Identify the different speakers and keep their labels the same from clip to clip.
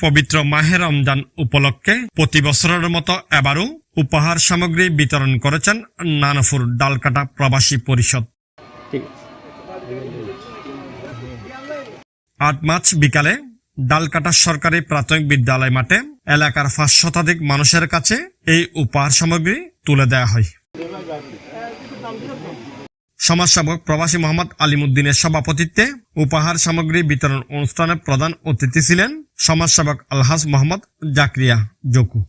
Speaker 1: পবিত্র মাহে রমজান উপলক্ষে প্রতি বছরের মতো এবারও উপহার সামগ্রী বিতরণ করেছেন নানপুর ডালকাটা প্রবাসী পরিষদ। আট মার্চ বিকালে ডালকাটা সরকারি প্রাথমিক বিদ্যালয় মাঠে এলাকার পাঁচ শতাধিক মানুষের কাছে এই উপহার সামগ্রী তুলে দেওয়া হয়। সমাজসেবক প্রবাসী মোহাম্মদ আলিমুদ্দিনের সভাপতিত্বে উপহার সামগ্রী বিতরণ অনুষ্ঠানে প্রধান অতিথি ছিলেন সমাজসেবক আলহাজ মোহাম্মদ জাকরিয়া জকু।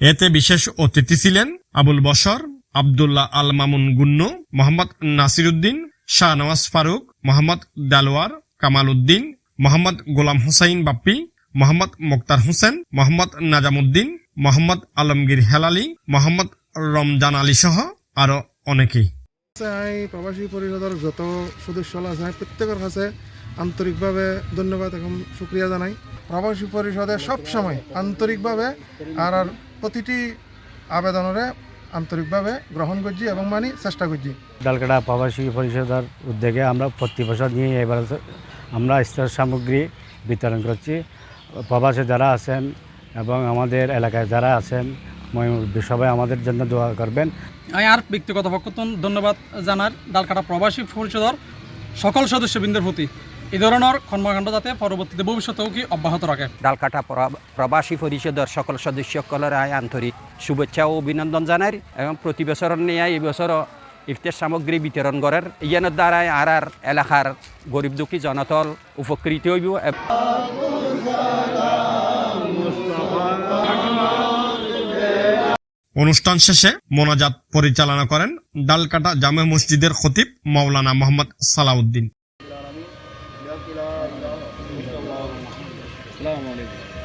Speaker 1: এতে বিশেষ অতিথি ছিলেন আবুল বসর আবদুল্লাহ আল মামুন গুন্নু, মোহাম্মদ নাসির নাসিরুদ্দিন, শাহনওয়াজ ফারুক, মোহাম্মদ দালওয়ার কামাল উদ্দিন, মোহাম্মদ গোলাম হুসাইন বাপ্পি, মোহাম্মদ মোক্তার হোসেন, মোহাম্মদ নাজামুদ্দিন, মোহাম্মদ আলমগীর হেলালি, মোহাম্মদ রমজান আলী সহ আরও অনেকেই।
Speaker 2: চাই প্রবাসী পরিষদের যত সদস্য আছে, প্রত্যেকের কাছে আন্তরিকভাবে ধন্যবাদ এবং সুক্রিয়া জানাই। প্রবাসী পরিষদে সবসময় আন্তরিকভাবে আর আর প্রতিটি আবেদনরে আন্তরিকভাবে গ্রহণ করছি এবং মানি চেষ্টা করছি।
Speaker 3: ডালকাটা প্রবাসী পরিষদের উদ্যোগে আমরা প্রতি বছর নিয়ে এবার আমরা স্তর সামগ্রী বিতরণ করছি। প্রবাসে যারা আছেন এবং আমাদের এলাকায় যারা আছেন সবাই আমাদের জন্য দোয়া করবেন।
Speaker 4: আমি আর ব্যক্তিগত পক্ষ ধন্যবাদ জানার ডালকাটা প্রবাসী পরিষদর সকল সদস্য সদস্যবৃন্দের প্রতি। এই ধরনের কর্মকাণ্ড যাতে পরবর্তীতে ভবিষ্যতেও কি অব্যাহত রাখে।
Speaker 5: ডালকাটা প্র- প্রবাসী পরিষদের সকল সদস্যসকলের আয় আন্তরিক শুভেচ্ছা ও অভিনন্দন জানাই এবং প্রতি বছর নিয়ে এই বছর ইফতার সামগ্রী বিতরণ করার ইয়ানোর দ্বারাই আর আর এলাকার গরিব দুঃখী জনতল উপকৃত হইব।
Speaker 1: অনুষ্ঠান শেষে মোনাজাত পরিচালনা করেন ডালকাটা জামে মসজিদের খতিব মাওলানা মোহাম্মদ সালাউদ্দিন।